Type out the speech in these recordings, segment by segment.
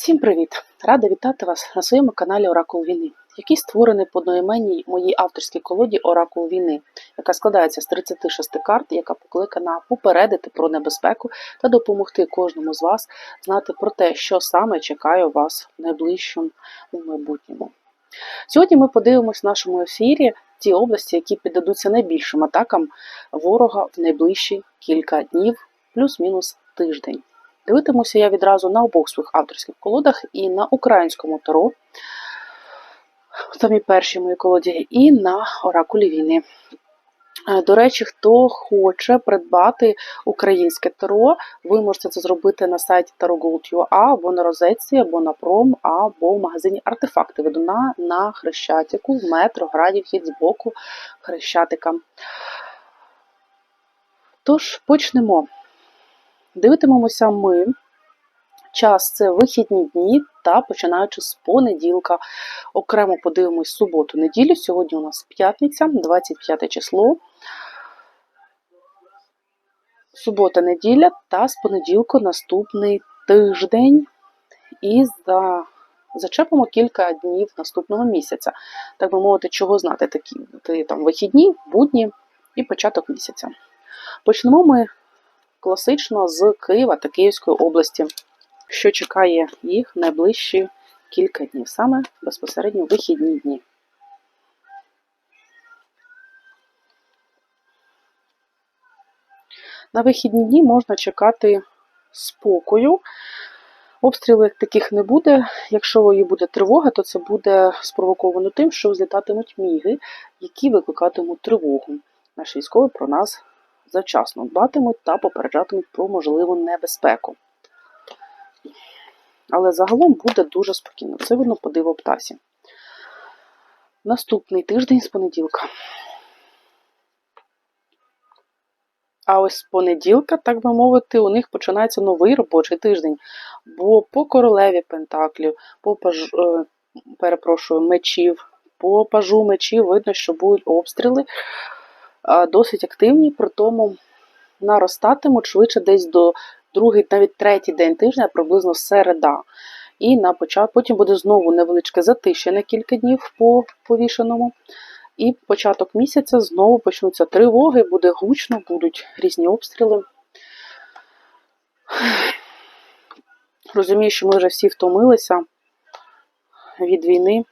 Всім привіт! Рада вітати вас на своєму каналі Оракул війни, який створений по одноіменній моїй авторській колоді Оракул війни, яка складається з 36 карт, яка покликана попередити про небезпеку та допомогти кожному з вас знати про те, що саме чекає вас в найближчому майбутньому. Сьогодні ми подивимось в нашому ефірі ті області, які піддадуться найбільшим атакам ворога в найближчі кілька днів, плюс-мінус тиждень. Дивитимуся я відразу на обох своїх авторських колодах і на українському таро, в самій першій моїй колоді, і на оракулі війни. Е, До речі, хто хоче придбати українське таро, ви можете це зробити на сайті tarotgold.ua, або на розетці, або на пром, або в магазині артефакти ведуна на Хрещатику, в метро, граді вхід з боку Хрещатика. Тож, почнемо. Дивитимемося ми. Час це вихідні дні та починаючи з понеділка. Окремо подивимось суботу-неділю. Сьогодні у нас п'ятниця, 25 число. Субота-неділя та з понеділку наступний тиждень. І за... зачепимо кілька днів наступного місяця. Так би мовити, чого знати такі там вихідні, будні і початок місяця. Почнемо ми класично з Києва та Київської області, що чекає їх найближчі кілька днів, саме безпосередньо вихідні дні. На вихідні дні можна чекати спокою. Обстрілів таких не буде. Якщо і буде тривога, то це буде спровоковано тим, що взлітатимуть міги, які викликатимуть тривогу. Наші військові про нас завчасно дбатимуть та попереджатимуть про можливу небезпеку. Але загалом буде дуже спокійно. Це видно по диву птасі. Наступний тиждень з понеділка. А ось з понеділка, так би мовити, у них починається новий робочий тиждень. Бо по королеві Пентаклів, по паж... е, перепрошую, мечів, по пажу мечів видно, що будуть обстріли досить активні, при тому наростатимуть швидше десь до другий, навіть третій день тижня, приблизно середа. І на початку потім буде знову невеличке затишя на кілька днів по повішеному. І початок місяця знову почнуться тривоги, буде гучно, будуть різні обстріли. Розумію, що ми вже всі втомилися від війни.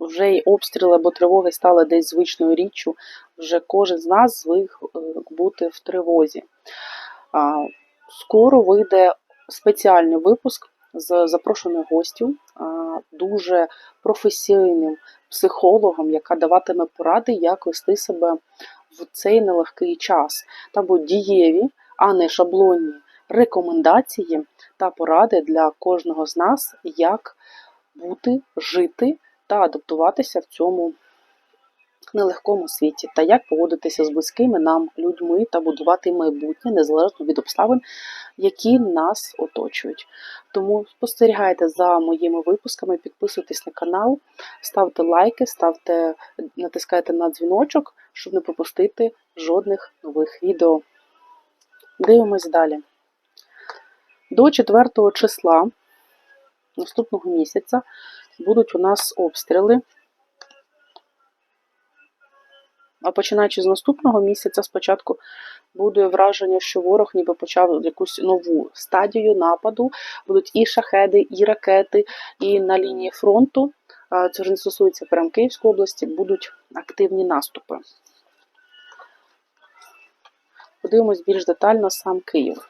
Вже й обстріли або тривоги стали десь звичною річчю. Вже кожен з нас звик е, бути в тривозі. Скоро вийде спеціальний випуск з запрошеною гостю, дуже професійним психологом, яка даватиме поради, як вести себе в цей нелегкий час. Там будуть дієві, а не шаблонні рекомендації та поради для кожного з нас, як бути, жити та адаптуватися в цьому нелегкому світі, та як поводитися з близькими нам людьми та будувати майбутнє незалежно від обставин, які нас оточують. Тому спостерігайте за моїми випусками, підписуйтесь на канал, ставте лайки, ставте, натискайте на дзвіночок, щоб не пропустити жодних нових відео. Дивимось далі. До 4 числа наступного місяця будуть у нас обстріли. А починаючи з наступного місяця, спочатку буде враження, що ворог ніби почав якусь нову стадію нападу. Будуть і шахеди, і ракети, і на лінії фронту. Це вже не стосується прямо Київської області, будуть активні наступи. Подивимось більш детально сам Київ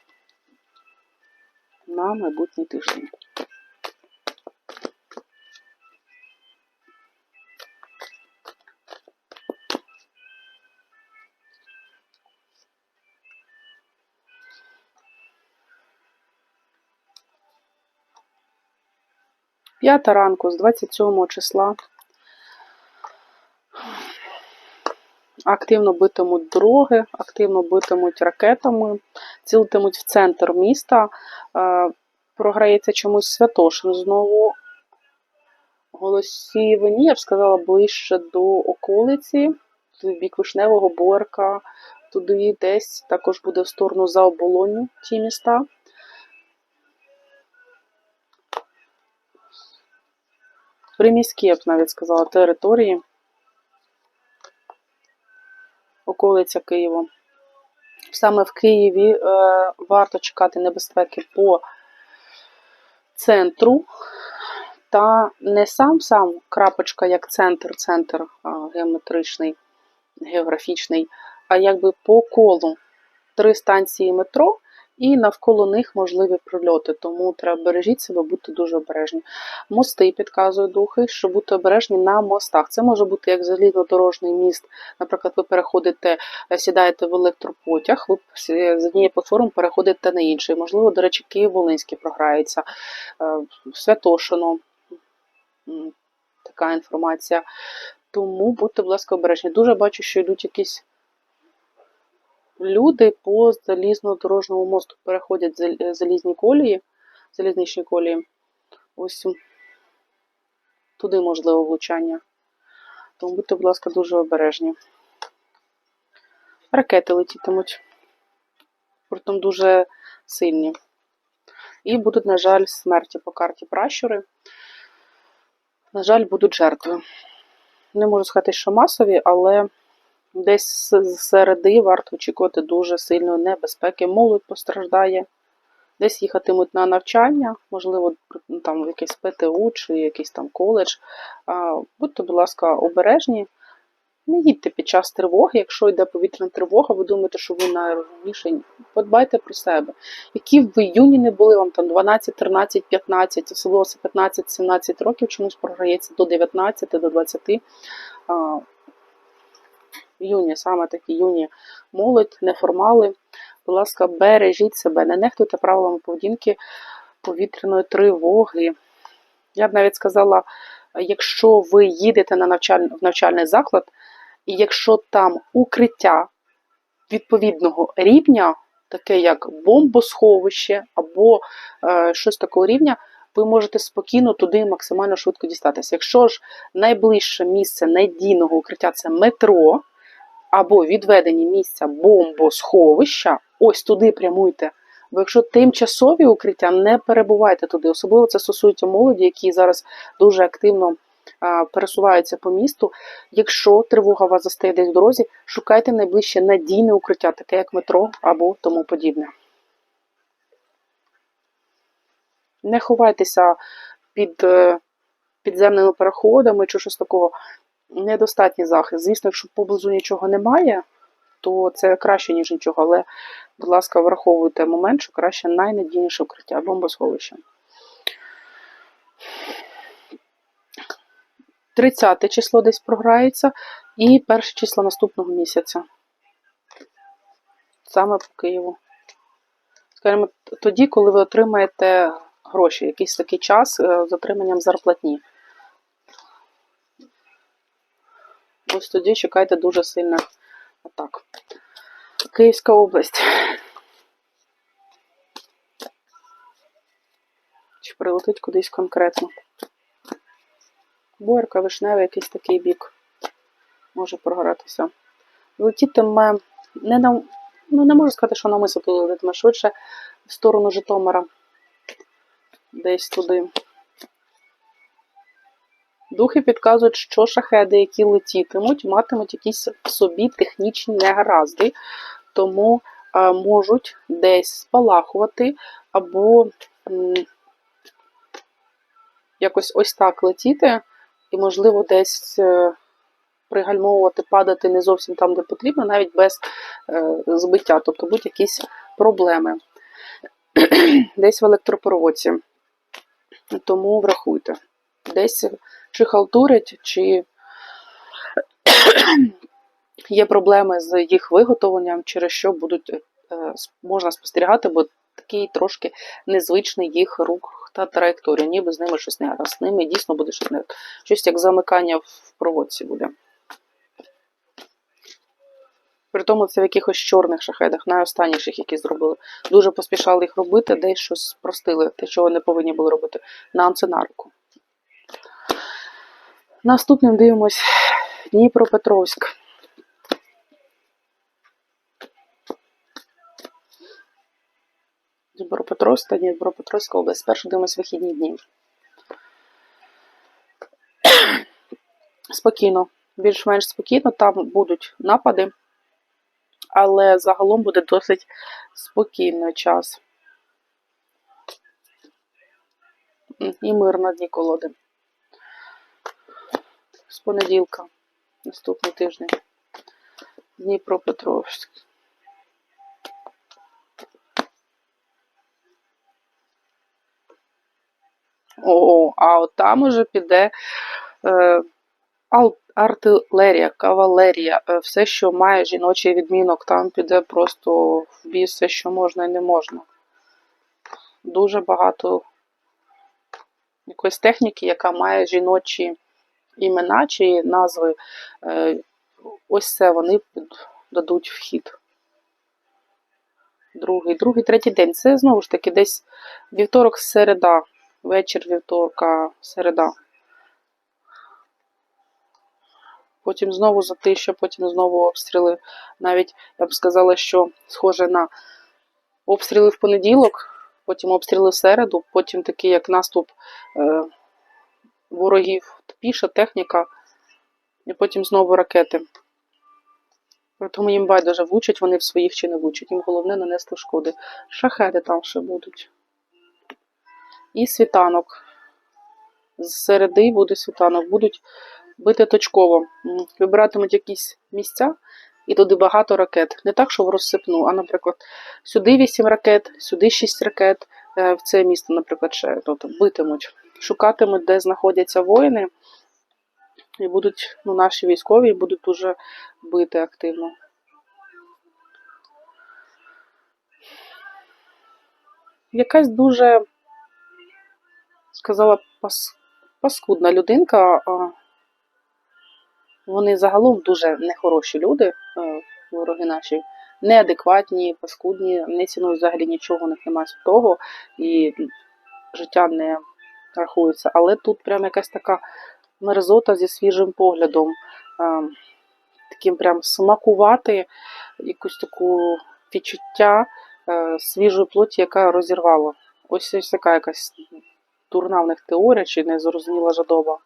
на майбутній тиждень. П'ята ранку з 27 числа. Активно битимуть дороги, активно битимуть ракетами, цілитимуть в центр міста. Е, Програється чомусь Святошин знову. Голосівні, я б сказала, ближче до околиці, в бік Вишневого, Борка, туди десь також буде в сторону за оболоню ті міста. Приміські, я б навіть сказала, території, околиця Києва. Саме в Києві е, варто чекати небезпеки по центру, та не сам сам крапочка як центр, центр геометричний, географічний, а якби по колу три станції метро. І навколо них можливі прильоти, тому треба бережіть себе, будьте дуже обережні. Мости підказують духи, що бути обережні на мостах. Це може бути як залізнодорожний міст. Наприклад, ви переходите, е, сідаєте в електропотяг, ви з однієї платформи переходите на інший. Можливо, до речі, Київ-Волинський програється, е, Святошино. Така інформація. Тому будьте, будь ласка, обережні. Дуже бачу, що йдуть якісь люди по залізнодорожному мосту переходять залізні колії, залізничні колії. Ось туди можливо влучання. Тому будьте, будь ласка, дуже обережні. Ракети летітимуть. Притом дуже сильні. І будуть, на жаль, смерті по карті пращури. На жаль, будуть жертви. Не можу сказати, що масові, але десь з середи варто очікувати дуже сильної небезпеки. Молодь постраждає. Десь їхатимуть на навчання, можливо, ну, там в якесь ПТУ чи якийсь там коледж. Будьте, будь ласка, обережні. Не їдьте під час тривоги. Якщо йде повітряна тривога, ви думаєте, що ви найрозумніші. Подбайте про себе. Які ви юні не були, вам там 12, 13, 15, особливо це 15-17 років чомусь програється до 19, до 20. Юні, саме такі юні молодь, неформали. Будь ласка, бережіть себе, не нехтуйте правилами поведінки повітряної тривоги. Я б навіть сказала, якщо ви їдете на навчаль... в навчальний заклад, і якщо там укриття відповідного рівня, таке як бомбосховище або е, щось такого рівня, ви можете спокійно туди максимально швидко дістатися. Якщо ж найближче місце надійного укриття це метро, або відведені місця бомбосховища, ось туди прямуйте. Бо якщо тимчасові укриття, не перебувайте туди. Особливо це стосується молоді, які зараз дуже активно а, пересуваються по місту. Якщо тривога вас застає десь в дорозі, шукайте найближче надійне укриття, таке як метро або тому подібне. Не ховайтеся під е, підземними переходами чи щось такого. Недостатній захист. Звісно, якщо поблизу нічого немає, то це краще, ніж нічого. Але, будь ласка, враховуйте момент, що краще найнадійніше укриття бомбосховище. 30 число десь програється, і перше число наступного місяця. Саме по Києву. Скажімо, тоді, коли ви отримаєте гроші, якийсь такий час е, з отриманням зарплатні. Ось тоді чекайте дуже сильних атак. Київська область. Чи прилетить кудись конкретно? Борка, вишневий, якийсь такий бік. Може програтися. Летітиме не на. Ну, не можу сказати, що намисо туди летитиме, швидше в сторону Житомира. Десь туди. Духи підказують, що шахеди, які летітимуть, матимуть якісь в собі технічні негаразди, тому а, можуть десь спалахувати або якось ось так летіти, і, можливо, десь е, пригальмовувати, падати не зовсім там, де потрібно, навіть без е, збиття, тобто будуть якісь проблеми десь в електропроводці. Тому врахуйте. Десь чи халтурять, чи є проблеми з їх виготовленням, через що будуть е, можна спостерігати, бо такий трошки незвичний їх рух та траєкторія, ніби з ними щось не гаразд. З ними дійсно буде щось не щось як замикання в проводці буде. При тому це в якихось чорних шахедах, найостанніших, які зробили. Дуже поспішали їх робити, десь щось спростили, те, чого не повинні були робити. Нам це на руку. Наступним дивимось Дніпропетровськ. Дніпропетровськ та Дніпропетровська область. Спершу дивимось вихідні дні. спокійно, більш-менш спокійно, там будуть напади, але загалом буде досить спокійний час. І мир на дні колоди. З понеділка, наступний тиждень. Дніпропетровськ. О, а от там уже піде е, артилерія, кавалерія, е, все, що має жіночий відмінок, там піде просто в бій все, що можна і не можна. Дуже багато якоїсь техніки, яка має жіночі імена чи назви. Е, ось це вони дадуть в хід. Другий, другий, третій день. Це знову ж таки десь вівторок, середа, вечір вівторка, середа. Потім знову затища, потім знову обстріли. Навіть я б сказала, що схоже на обстріли в понеділок, потім обстріли в середу, потім такий як наступ е, ворогів, піша техніка, і потім знову ракети. Тому їм байдуже влучать вони в своїх чи не влучать. Їм головне нанести шкоди. Шахеди там ще будуть. І світанок. З середи буде світанок. Будуть бити точково. Вибиратимуть якісь місця і туди багато ракет. Не так, що в розсипну, а, наприклад, сюди 8 ракет, сюди 6 ракет, е, в це місто, наприклад, ще тобто битимуть. Шукатимуть, де знаходяться воїни, і будуть, ну, наші військові будуть дуже бити активно. Якась дуже, сказала, пас, паскудна людинка. Вони загалом дуже нехороші люди, вороги наші, неадекватні, паскудні, не цінують взагалі нічого, у них немає святого, і життя не рахується. Але тут прям якась така мерзота зі свіжим поглядом. Таким прям смакувати якусь таку відчуття е, свіжої плоті, яка розірвала. Ось ось така якась дурна в них теорія чи незрозуміла жадоба.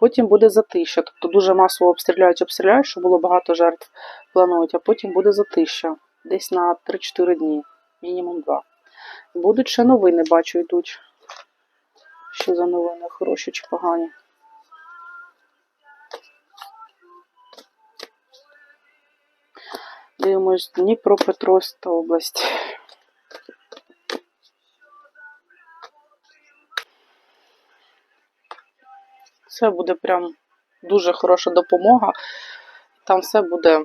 Потім буде затища, тобто дуже масово обстріляють, обстріляють, щоб було багато жертв планують, а потім буде затища. Десь на 3-4 дні, мінімум 2. Будуть ще новини, бачу, йдуть. Що за новини, хороші чи погані. Дивимось Дніпропетровська область. Це буде прям дуже хороша допомога. Там все буде.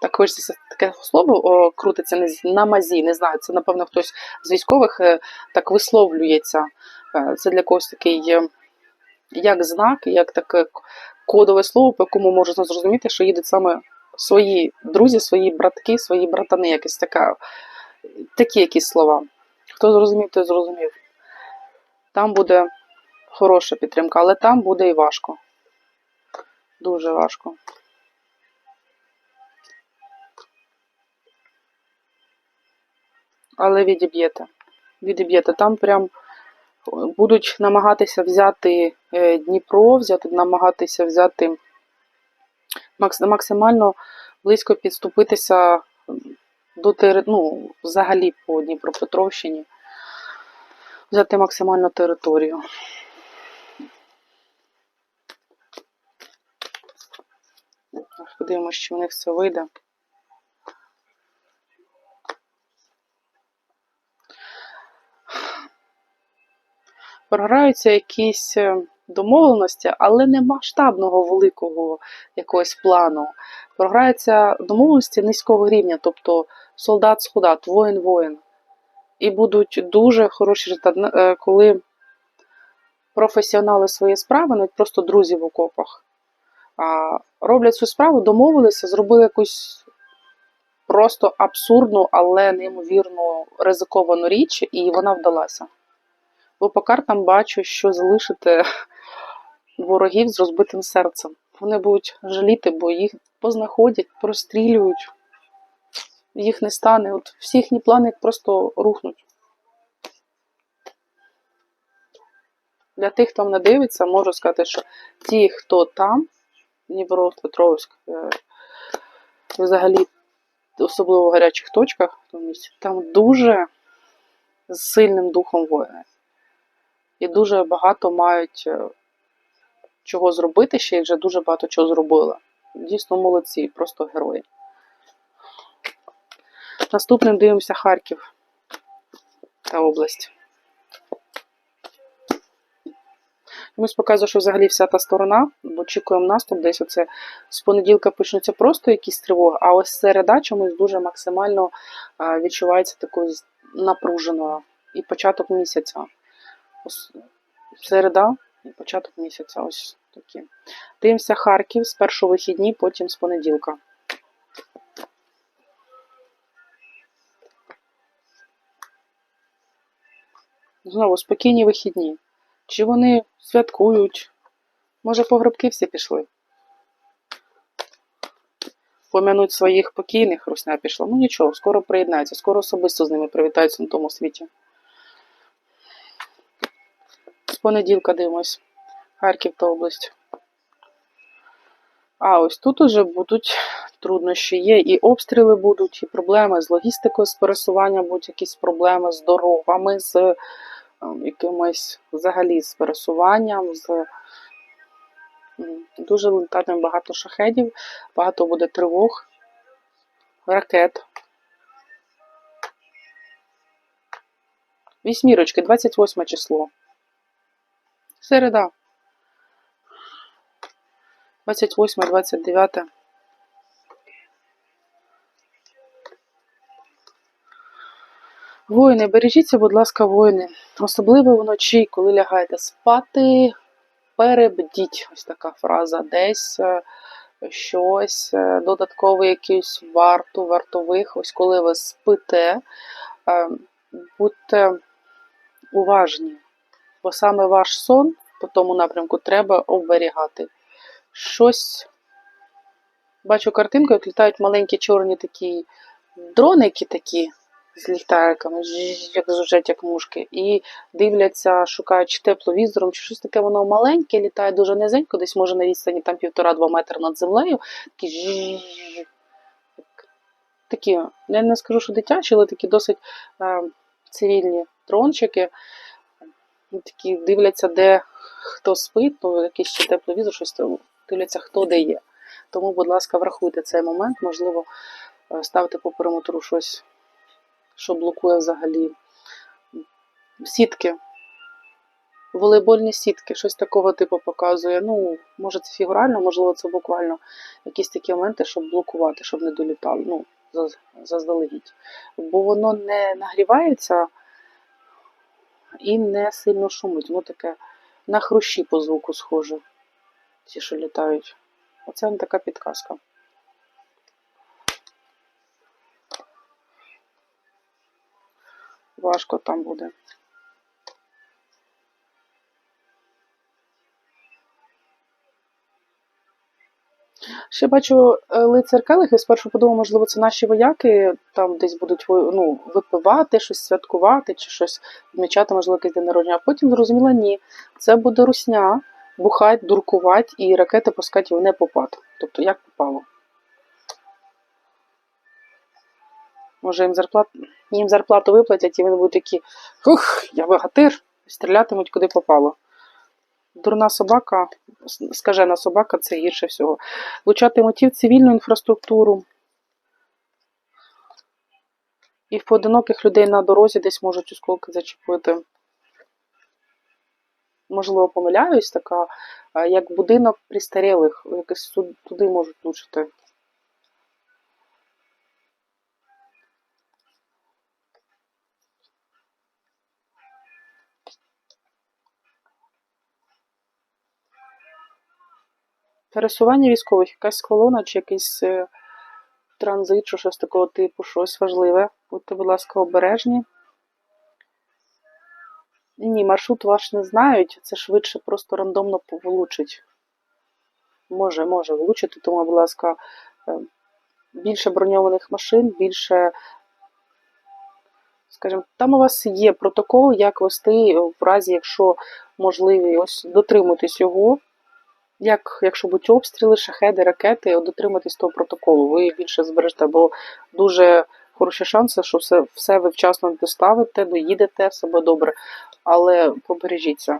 Так хочеться таке слово о, крутиться не на мазі, не знаю. Це, напевно, хтось з військових е, так висловлюється. Е, Це для когось такий е, як знак, як таке кодове слово, по якому можна зрозуміти, що їдуть саме свої друзі, свої братки, свої братани, якась така, такі якісь слова. Хто зрозумів, той зрозумів. Там буде хороша підтримка, але там буде і важко. Дуже важко. Але відіб'єте. Відіб'єте. Там прям е, будуть намагатися взяти е, Дніпро, взяти, намагатися взяти максимально близько підступитися до ну, взагалі по Дніпропетровщині, взяти максимально територію. Подивимося, що в них все вийде. Програються якісь е, домовленості, але не масштабного великого якогось плану. Програються домовленості низького рівня, тобто солдат-солдат, воїн-воїн. І будуть дуже хороші е, коли професіонали своєї справи, навіть просто друзі в окопах, роблять цю справу, домовилися, зробили якусь просто абсурдну, але неймовірну ризиковану річ, і вона вдалася. Бо по картам бачу, що залишите ворогів з розбитим серцем. Вони будуть жаліти, бо їх познаходять, прострілюють, їх не стане. От всі їхні плани просто рухнуть. Для тих, хто мене дивиться, можу сказати, що ті, хто там, Дніпропетровськ, е, взагалі, особливо в гарячих точках там дуже з сильним духом воїни. І дуже багато мають е, чого зробити, ще й вже дуже багато чого зробили. Дійсно молодці, просто герої. Наступним дивимося Харків та область. Комусь показує, що взагалі вся та сторона, бо очікуємо наступ, десь оце з понеділка почнуться просто якісь тривоги, а ось середа чомусь дуже максимально відчувається такою напруженою. І початок місяця. Середа і початок місяця. Ось такі. Дивимося Харків з першого вихідні, потім з понеділка. Знову спокійні вихідні. Чи вони святкують? Може, по гробки всі пішли? Помянуть своїх покійних, Русня пішла. Ну нічого, скоро приєднаються, скоро особисто з ними привітаються на тому світі. Понеділка дивимось. Харків та область. А ось тут уже будуть труднощі. Є і обстріли будуть, і проблеми з логістикою, з пересуванням, будуть якісь проблеми з дорогами, з е, якимось взагалі з пересуванням, з дуже летатиме багато шахедів, багато буде тривог, ракет. Вісьмірочки, 28 число. Середа. 28, 29. Воїни, бережіться, будь ласка, воїни. Особливо вночі, коли лягаєте спати, перебдіть. Ось така фраза. Десь е, щось, е, додатковий якийсь варту, вартових. Ось коли ви спите, е, будьте уважні, бо саме ваш сон по тому напрямку треба оберігати. Щось. Бачу картинку, як літають маленькі чорні такі дроники такі з ліхтариками, як жужжать, як мушки, і дивляться, шукають чи тепловізором, чи щось таке воно маленьке, літає дуже низенько, десь може на відстані там півтора-два метри над землею. Такі жжж. Такі, я не скажу, що дитячі, але такі досить е, цивільні дрончики. Такі дивляться, де хто спить, ну якийсь ще тепловізор, щось дивляться, хто де є. Тому, будь ласка, врахуйте цей момент, можливо, е, ставте по периметру щось, що блокує взагалі. Сітки. Волейбольні сітки, щось такого типу показує. Ну, може, це фігурально, можливо, це буквально якісь такі моменти, щоб блокувати, щоб не долітали. Ну, заздалегідь. Бо воно не нагрівається і не сильно шумить. Воно таке на хрущі по звуку схоже. Ті, що літають. Оце не така підказка. Важко там буде. Ще бачу е, лицар Келихи, спершу подумав, можливо, це наші вояки там десь будуть ну, випивати, щось святкувати чи щось відмічати, можливо, якийсь день народження. А потім зрозуміла, ні, це буде русня, бухать, дуркувати і ракети пускати в непопад. Тобто як попало. Може, їм зарплату, їм зарплату виплатять, і вони будуть такі, ух, я богатир, стрілятимуть куди попало. Дурна собака, скажена собака це гірше всього. Влучати мотив цивільну інфраструктуру. І в поодиноких людей на дорозі десь можуть осколки зачепити. Можливо, помиляюсь, така, як будинок пристарілих, якось туди можуть влучити. Пересування військових, якась колона чи якийсь е, транзит, чи щось такого типу, щось важливе. Будьте, будь ласка, обережні. Ні, маршрут ваш не знають, це швидше просто рандомно влучить. Може, може влучити, тому, будь ласка, е, більше броньованих машин, більше Скажімо, там у вас є протокол, як вести в разі, якщо можливі, ось дотримуйтесь його. Як, якщо будуть обстріли, шахеди, ракети, от дотримуйтесь того протоколу, ви більше збережете, бо дуже хороші шанси, що все, все ви вчасно доставите, доїдете, все буде добре. Але побережіться.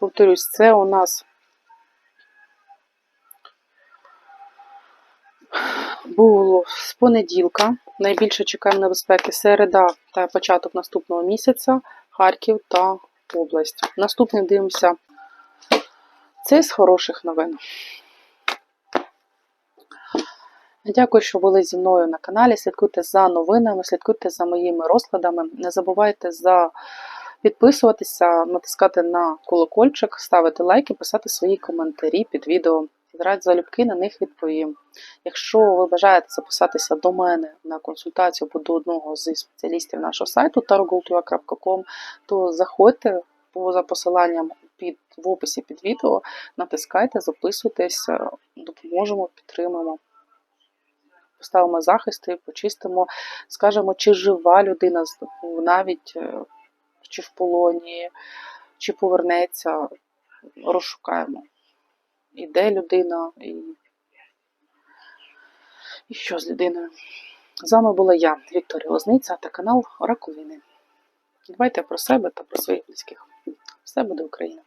Повторюсь, це у нас було з понеділка. Найбільше чекаємо небезпеки середа та початок наступного місяця Харків та область. Наступний дивимося. Це з хороших новин. Дякую, що були зі мною на каналі. Слідкуйте за новинами, слідкуйте за моїми розкладами. Не забувайте за підписуватися, натискати на колокольчик, ставити лайки, писати свої коментарі під відео. Раді залюбки на них відповім. Якщо ви бажаєте записатися до мене на консультацію або до одного зі спеціалістів нашого сайту tarogultua.com, то заходьте по за посиланням під в описі під відео, натискайте, записуйтесь, допоможемо, підтримаємо. Поставимо захисти, почистимо, скажемо, чи жива людина навіть е, чи в полоні, чи повернеться, розшукаємо. І де людина, і, і що з людиною. З вами була я, Вікторія Лозниця та канал Раковини. Дбайте про себе та про своїх близьких. Все буде Україна!